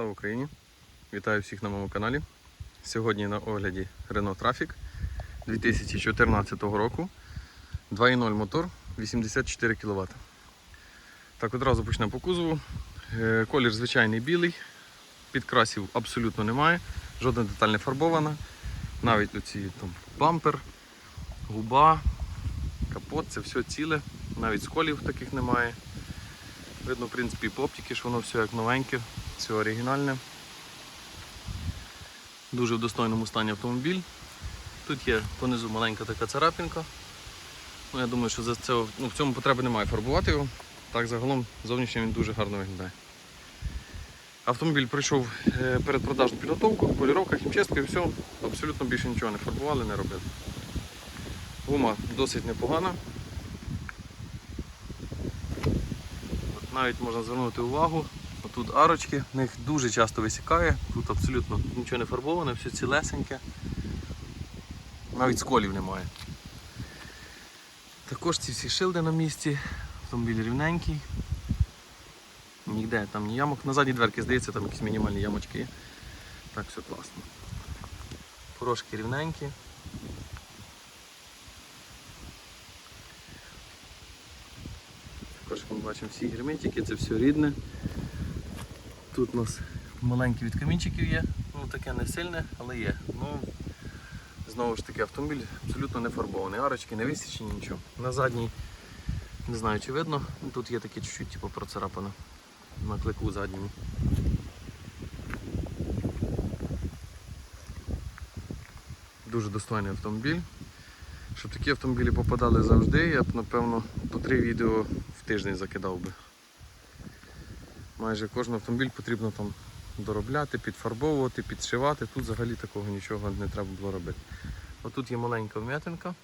Слава Україні! Вітаю всіх на моєму каналі. Сьогодні на огляді Renault Trafic 2014 року. 2.0 мотор 84 кВт. Так, одразу почнемо по кузову. Е, Колір звичайний білий, підкрасів абсолютно немає, жодна деталь не фарбована. Навіть оці там бампер, губа, капот, це все ціле, навіть сколів таких немає. Видно, в принципі, по оптики, що воно все як новеньке, все оригінальне. Дуже в достойному стані автомобіль. Тут є понизу маленька така царапінка. Ну, Я думаю, що за це, ну, в цьому потреби немає фарбувати його. Так загалом зовнішньо він дуже гарно виглядає. Автомобіль пройшов е, передпродажну підготовку, поліровка, хімчистка і все. Абсолютно більше нічого не фарбували, не робили. Гума досить непогана. Навіть можна звернути увагу, тут арочки, в них дуже часто висікає, тут абсолютно нічого не фарбоване, все цілесеньке. Навіть сколів немає. Також ці всі шилди на місці, автомобіль рівненький. Ніде там ні ямок. На задній дверки здається, там якісь мінімальні ямочки є. Так, все класно. Порошки рівненькі. Також ми бачимо всі герметики, це все рідне. Тут у нас маленькі від камінчиків є, ну таке не сильне, але є. Ну, Знову ж таки, автомобіль абсолютно не фарбований. Арочки не висічені, нічого. На задній, не знаю чи видно, тут є таке чуть-чуть типу, процарапано на клику задньому. Дуже достойний автомобіль. Щоб такі автомобілі попадали завжди, я б напевно по три відео в тиждень закидав би. Майже кожен автомобіль потрібно там доробляти, підфарбовувати, підшивати. Тут взагалі такого нічого не треба було робити. Отут є маленька вм'ятинка,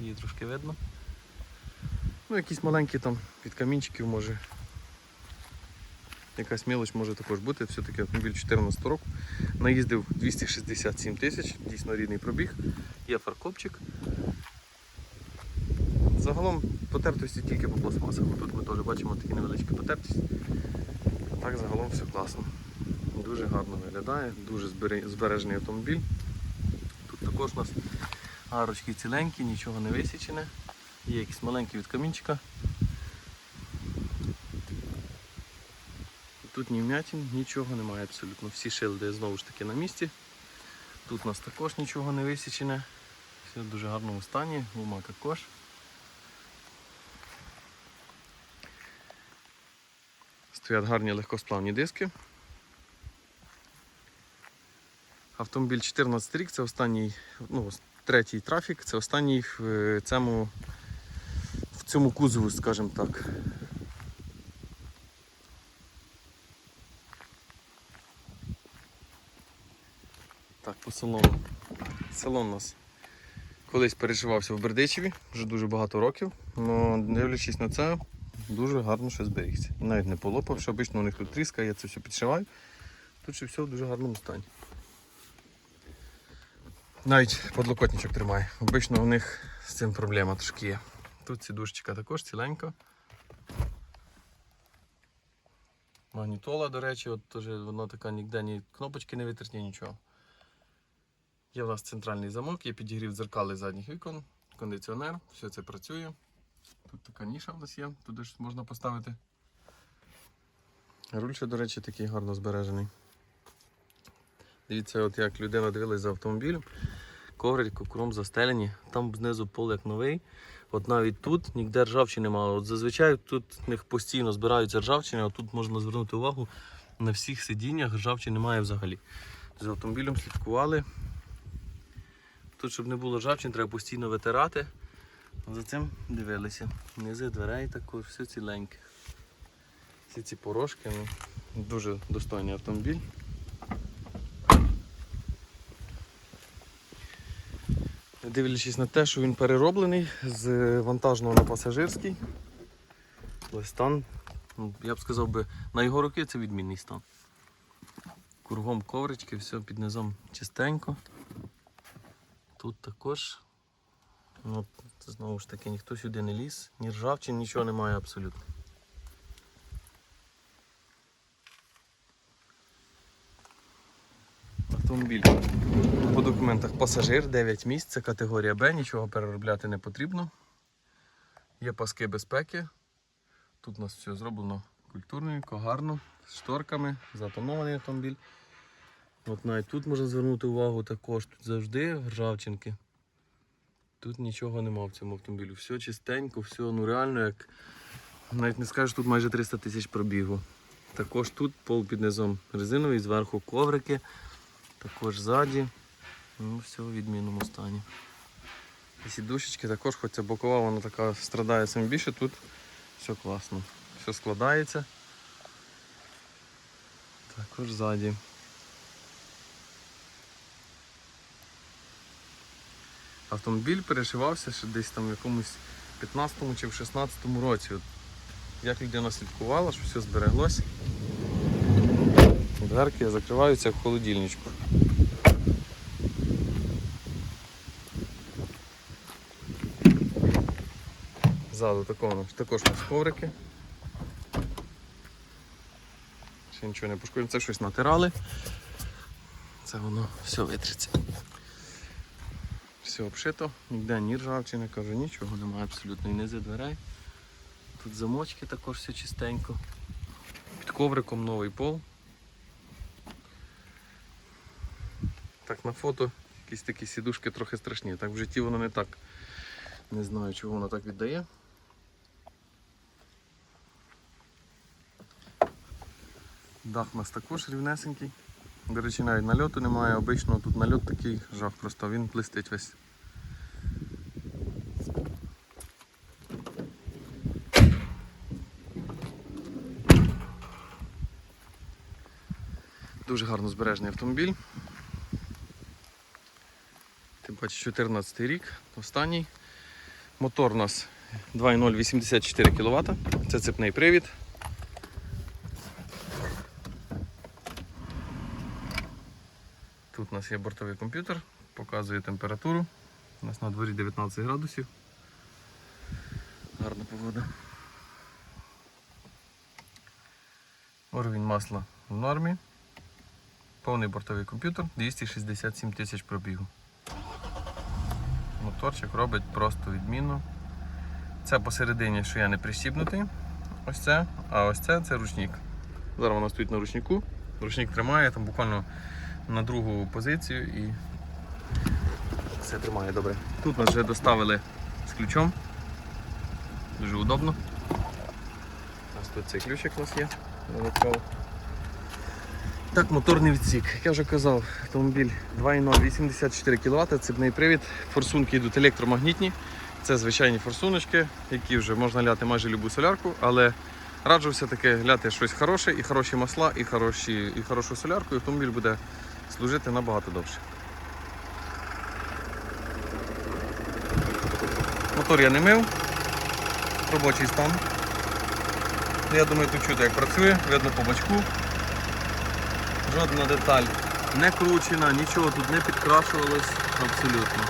її трошки видно. Ну, якісь маленькі там від камінчиків може. Якась мілоч може також бути. Все-таки автомобіль 14 року. Наїздив 267 тисяч, дійсно рідний пробіг. Є фаркопчик. Загалом потертості тільки по пластмасах. Тут ми теж бачимо такі невеличкі потертості. Так загалом все класно. Дуже гарно виглядає, дуже збережений автомобіль. Тут також у нас арочки ціленькі, нічого не висічене. Є якісь маленькі від камінчика. Тут ні вмятин, нічого немає абсолютно. Всі шилди знову ж таки на місці. Тут у нас також нічого не висічене. Все в дуже гарному стані, гума також. Стоять гарні легкосплавні диски. Автомобіль 14 рік, це останній, ну, третій трафік, це останній в е, цьому, в цьому кузову, скажімо так. Так, по салону. Салон у нас колись переживався в Бердичеві, вже дуже багато років. але дивлячись на це, дуже гарно що зберігся. Навіть не полопав, що обично у них тут тріска, я це все підшиваю. Тут ще все в дуже гарному стані. Навіть подлокотничок тримає. Обично у них з цим проблема трошки є. Тут сідушечка також ціленька. Магнітола, до речі, от теж воно така ніде ні кнопочки не витерті, нічого. Є в нас центральний замок, є підігрів дзеркали задніх вікон, кондиціонер, все це працює. Тут така ніша в нас є, туди ж можна поставити. Руль ще, до речі, такий гарно збережений. Дивіться, от як людина дивилась за автомобілем, коврик кукуром застелені, там знизу пол як новий. От навіть тут ніде ржавчини немає. От зазвичай тут в них постійно збираються ржавчини, а тут можна звернути увагу, на всіх сидіннях ржавчини немає взагалі. За автомобілем слідкували. Тут, щоб не було ржавчин, треба постійно витирати. За цим дивилися. Низи дверей також, все ціленьке. Всі ці порошки, ну, дуже достойний автомобіль. Дивлячись на те, що він перероблений з вантажного на пасажирський. Ось стан, ну, я б сказав би, на його роки це відмінний стан. Кругом коврички, все під низом чистенько. Тут також. Ну, знову ж таки, ніхто сюди не ліз, ні ржавчин, нічого немає абсолютно. Автомобіль по документах пасажир, 9 місць, це категорія Б, нічого переробляти не потрібно. Є паски безпеки. Тут у нас все зроблено культурненько, гарно, з шторками, затонований автомобіль. От навіть тут можна звернути увагу також. Тут завжди ржавчинки. Тут нічого нема в цьому автомобілі. Все чистенько, все ну реально як. Навіть не скажеш, тут майже 300 тисяч пробігу. Також тут пол під низом резиновий, зверху коврики, також ззаді. Ну, все в відмінному стані. І сідушечки також, хоча бокова вона така страдає саме більше, тут все класно. Все складається. Також ззаді. Автомобіль перешивався ще десь там в якомусь 15-му чи в 16-му році. От як людина слідкувала, що все збереглось. Дверки закриваються в холодильничку. Ззаду такого, також у нас коврики. Ще нічого не пошкоджено, це щось натирали. Це воно все витриться. Все обшито, ніде ні ржавчини, кажу, нічого немає абсолютно і низи дверей. Тут замочки також все чистенько. Під ковриком новий пол. Так, на фото якісь такі сідушки трохи страшні. Так в житті воно не так. Не знаю, чого воно так віддає. Дах у нас також рівнесенький. До речі, навіть нальоту немає, обично тут нальот такий жах, просто він блистить весь. Дуже гарно збережений автомобіль. Тим паче 14 рік, останній. Мотор у нас 2.0 84 кВт. Це цепний привід. Тут у нас є бортовий комп'ютер, показує температуру. У нас на дворі 19 градусів. Гарна погода. Уровень масла в нормі. Повний бортовий комп'ютер, 267 тисяч пробігу. Моторчик робить просто відмінно. Це посередині, що я не присібнутий. Ось це, а ось це це ручник. Зараз вона стоїть на ручнику. Ручник тримає там буквально на другу позицію і все тримає добре. Тут нас вже доставили з ключом. Дуже удобно. У нас тут цей ключик у нас є. Так, моторний відсік. Як я вже казав, автомобіль 2.0 84 кВт, цепний привід, форсунки йдуть електромагнітні. Це звичайні форсуночки, які вже можна ляти майже любу солярку, але раджу все-таки ляти щось хороше, і хороші масла, і, хороші, і хорошу солярку, і автомобіль буде служити набагато довше. Мотор я не мив, робочий стан. Я думаю, тут чути, як працює, видно по бачку. Жодна деталь не кручена, нічого тут не підкрашувалось абсолютно.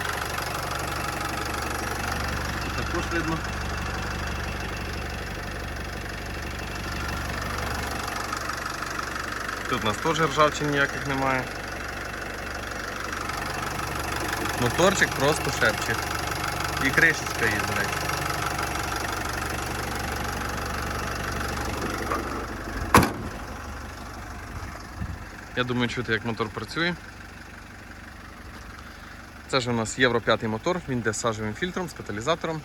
Також видно. Тут у нас теж ржавчин ніяких немає. Моторчик просто шепче. І кришечка є, до речі. Я думаю, чути, як мотор працює. Це ж у нас Євро 5 мотор, він йде з сажевим фільтром, з каталізатором.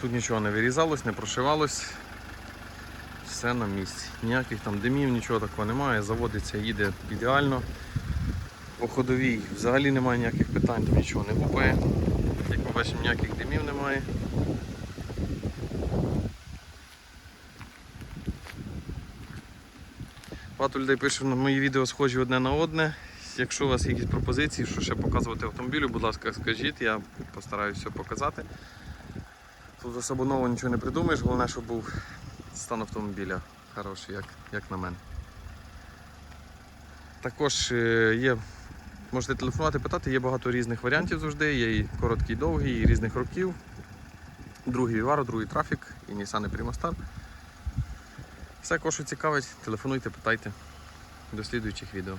Тут нічого не вирізалось, не прошивалось. Все на місці. Ніяких там димів, нічого такого немає. Заводиться, їде ідеально. По ходовій взагалі немає ніяких питань, там нічого не гупає. Як ми бачимо, ніяких димів немає. Багато людей пише, що мої відео схожі одне на одне. Якщо у вас є якісь пропозиції, що ще показувати автомобілю, будь ласка, скажіть, я постараюся все показати. Тут особо нового нічого не придумаєш, головне, щоб був стан автомобіля хороший, як, як на мене. Також е, є, можете телефонувати, питати, є багато різних варіантів завжди, є і короткий, і довгий, і різних років. Другий Vivaro, другий трафік і Nissan Primastar. Все, кого цікавить, телефонуйте, питайте. До слідуючих відео.